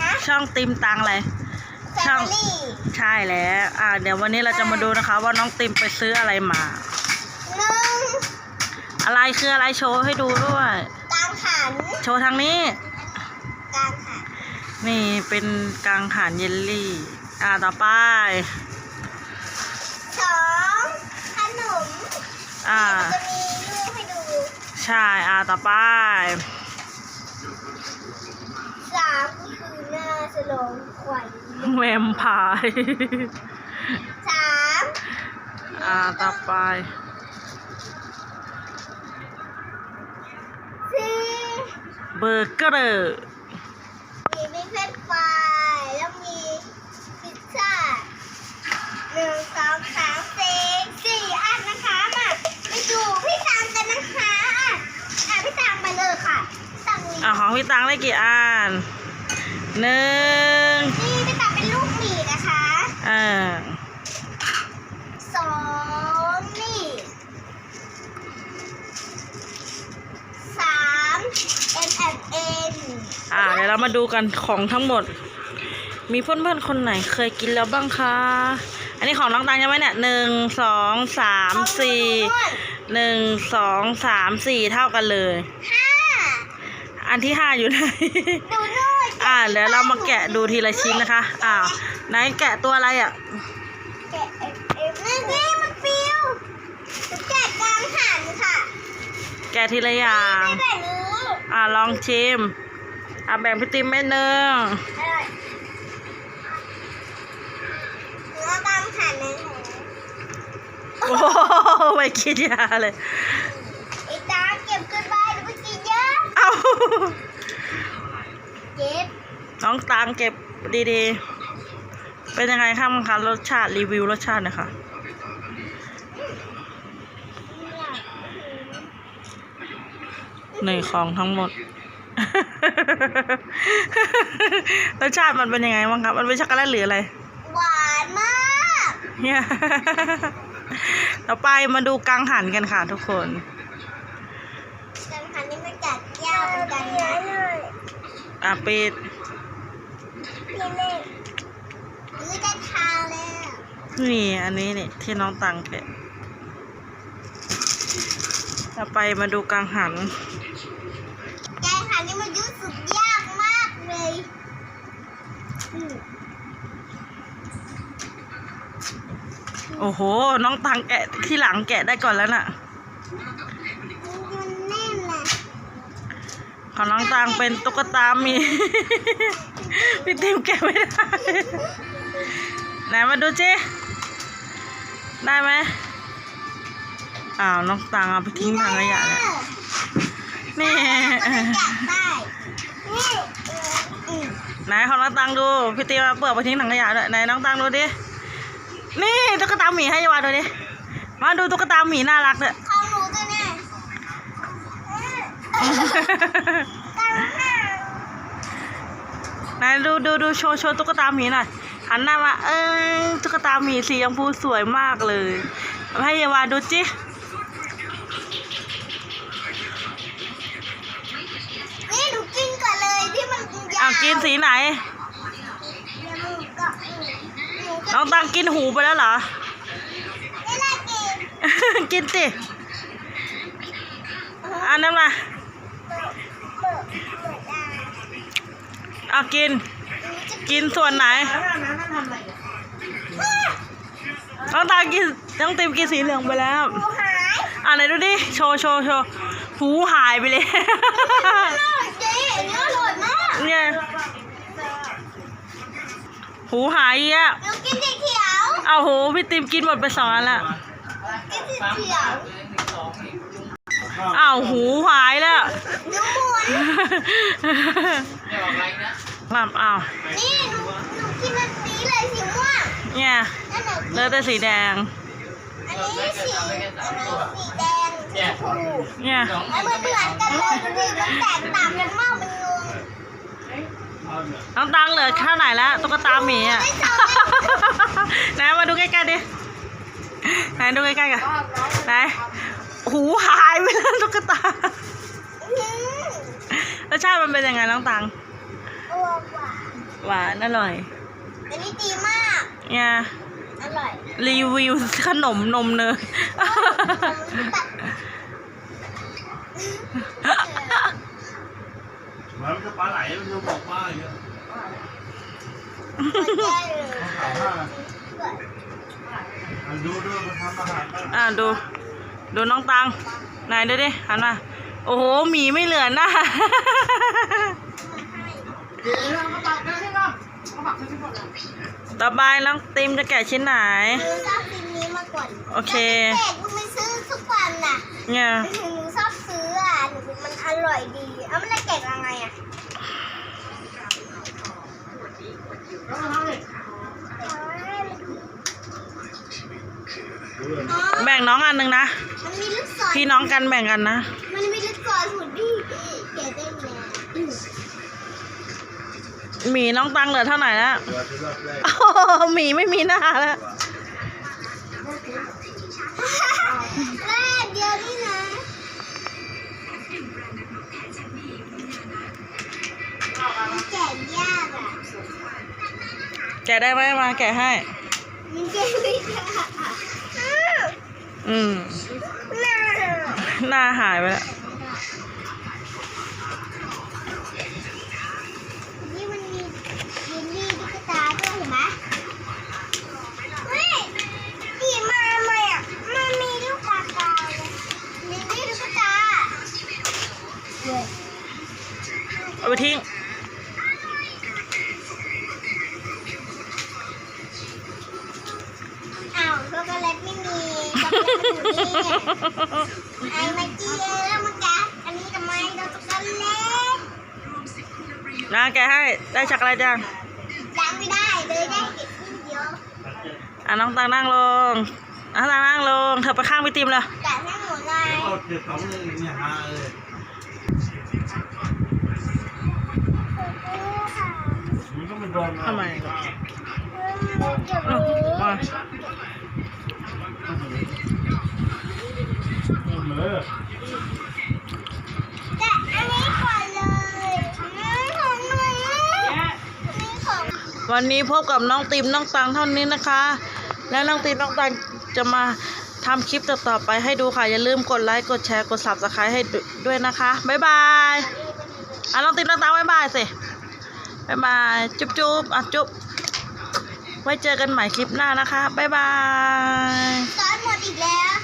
ฮะช่องติมตังอะไรแฟช่างมิลี่ใช่แล้วอ่าเดี๋ยววันนี้เราจะมาดูนะคะ ว่าน้องติมไปซื้ออะไรมาหนึ่งอะไรคืออะไรโชว์ให้ดูด้วยกลางหันโชว์ทางนี้กลางหันนี่เป็นกังหันเยลลี่ อ่าต่อไปสองขนมอ่าจะมีรูปให้ดูใช่อ่าต่อไป สามก็คือหน้าสโลงขวัญแวมไพายสามอ่าต่อไปสี่เบอร์เกอร์มีมิเฟนฟรายแล้วมีพิซซ่าหนึ่งสองสามสี่สี่อันนะคะมาไปดูพี่ตังกันนะคะอะอะพี่ตังไปเลยค่ะตังนี้ อ่าของพี่ตังได้กี่อัน หนึ่งนี่พี่ตังเป็นลูกหมีนะคะเออสองนี่สาม M F N อ่าเดี๋ยวเรามาดูกันของทั้งหมด มีเพื่อนๆคนไหนเคยกินแล้วบ้างคะ อันนี้ของน้องตังใช่ไหมเนี่ยหนึ่งสองสามสี่หนึ่งสองสามสี่เท่ากันเลย ห้า อันที่ห้าอยู่ไหน ดูนู่น อ่าเดี๋ยวเรามาแกะดูทีละชิ้นนะคะอ้าวไหนแกะตัวอะไรอะแกะ F F นี่นี่มันปิวแกะกลางหันค่ะแกะทีละอย่างไม่แบบนี้อ่าลองชิมอ่าแบ่งพี่ติมแม่เนึงอร่อยเนื้อกลางหันนะโอ้โหไม่คิดยาเลยไอ้ตาเก็บขึ้นไปเดี๋ยวไปกินเยอะ เอ้า เก็บน้องตังเก็บดีๆ เป็นยังไงคะมังคะรสชาติรีวิวรสชาติหนะคะหนึ่งของทั้งหมด รสชาติมันเป็นยังไงบ้างครับ มันเป็นช็อกโกแลตหรืออะไร หวานมากเนี่ยต่อไปมาดูกังหันกันค่ะทุกคนกลางหันนี่มันกัดยากเหมือนกันนะ อะปิดพี่เล็กยืดได้ทางแล้วนี่อันนี้นี่ที่น้องตังแกะต่อไปมาดูกังหันแกงหันนี่มันยืดสุดยากมากเลยอืมโอ้โห น้องตังแกะที่หลังแกะได้ก่อนแล้วน่ะ มันแน่นนะ ของน้องตังเป็นตุ๊กตาหมี พี่ติมแกะไม่ได้ ไหนมาดูจิได้ไหมอ้าวน้องตังเอาไปทิ้งถังขยะเนี่ยนี่นกัดไหนของน้องตังดู พี่ติมเอาเปลือกไปทิ้งถังขยะด้วยไหนน้องตังดูดิ นี่ตุ๊กตาหมีให้ยาวาดูดิ มาดูตุ๊กตาหมีน่ารักเลยของหนูตัวเนี้ยเออกลางหันไหนดูดูดูโชว์โชว์ตุ๊กตาหมีหน่อยหันหน้ามา เอ้ยตุ๊กตาหมีสีชมพูสวยมากเลยเอาให้ยาวาดูจินี่หนูกินก่อนเลยที่มันยาวเอากินสีไหนเดี๋ยวหนูก็หนูก็น้องตังกินหูไปแล้วเหรอไม่ได้กินกินสิอันนั้นมา เปิดเปิดเปิดได้เอากินหนูจะกินส่วนไหนน้องตังกินน้องติมกินสีเหลืองไปแล้วหนูหายอะไหนดูดิ โชว์โชว์โชว์หูหายไปเลยอร่อยเจ๊อันนี้อร่อยมากเนี่ยหูหายอะหนูกินสีเขียวเอาโห พี่ติมกินหมดไปสองอันละกินสีเขียวอ้าวหูหายแล้วหนูห มุนลำอ้าวนี่หนูหนูกินอันนี้เลยสีม่วงเนี่ยแล้วหนูเหลือแต่สีแดง อันนี้สี อันนี้สีแดงสีชมพูเนี่ยไม่เหมือนเหมือนกันเลยดูดิมันแตกต่างกันมากมันงงน้องตังเหลือเท่าไหนแล้วตุ๊กตาหมีอะ ไหนมาดูใกล้ๆดิ ไหนดูใกล้ๆกันไหนหูหายไปแล้วตุ๊กตาอื้อหือรส ชาติมันเป็นยังไงน้องตังออ้วกหวานหวานอร่อยอันนี้ดีมาก เนี่ยอร่อยรีวิวขนมนมเนยมันจะปลาไหลมันจะบอกว่าอย่างเงี้ยมันได้เลย ถามว่าอะดูด้วยมันทำอาหารบ้างอ่าดู ดูน้องตังไหนดูดิหันมาโอ้โหหมีไม่เหลือหน้าต่อไปน้องติมจะแกะชิ้นไหนหนูชอบกินนี้มาก่อนโอเค แต่หนูไม่ซื้อทุกวันน่ะเนี่ย หนูชอบซื้ออะหนูมันอร่อยดีเอามันจะแกะยังไงอะดูเลยอ๋อแบ่งน้องอันหนึ่งนะ มันมีลูกศร พี่น้องกันแบ่งกันนะ มันมีลู กศรหุ่นดีแกะได้ไหมหมีน้องตังเหลือเท่าไหร่แล้วเดี๋ยวจะรอบแรกโอ้โหหมีไม่มีหน้าแล้ว แรกเดียวนี่นะมันแกะยากอะแกะได้ไหมมาแกะให้ มันแกะไม่ได้อ้าวอืมน่าหน้าหายไปแล้ว เอาไปทิ้ง อ้าวช็อกโกแลตไม่มีช็อกโกแลตอยู่นี่ไอ้มาเจียแล้วมันกัดอันนี้ทำไมเราช็อกโกแลตนะแกให้ได้ช็อกโกแลตยังยังไม่ได้เลยได้เก็บนิดเดียวอะน้องตังนั่งลงน้องตังนั่งลงเธอไปข้างพี่ติมเลย แต่ให้หมดเลย เอาเจ็ดสองหนึ่งเนี่ยฮาเลย มันก็มันโดน ทำไมเดี๋ยวอ้าวรู้มาเออแต่อันนี้ก่อนเลยอันนี้ของหนูอันนี้ของวันนี้พบกับน้องติมน้องตังเท่านี้นะคะ แล้วน้องติมน้องตังจะมาทำคลิปต่อๆไปให้ดูค่ะ อย่าลืมกดไลค์ กดแชร์ กด subscribe ให้ด้วยนะคะ บ๊ายบาย อะน้องติมน้องตังบ๊ายบายสิ บ๊ายบายจุ๊บจุ๊บอะจุ๊บไว้เจอกันใหม่คลิปหน้านะคะ บ๊ายบายซอสหมดอีกแล้ว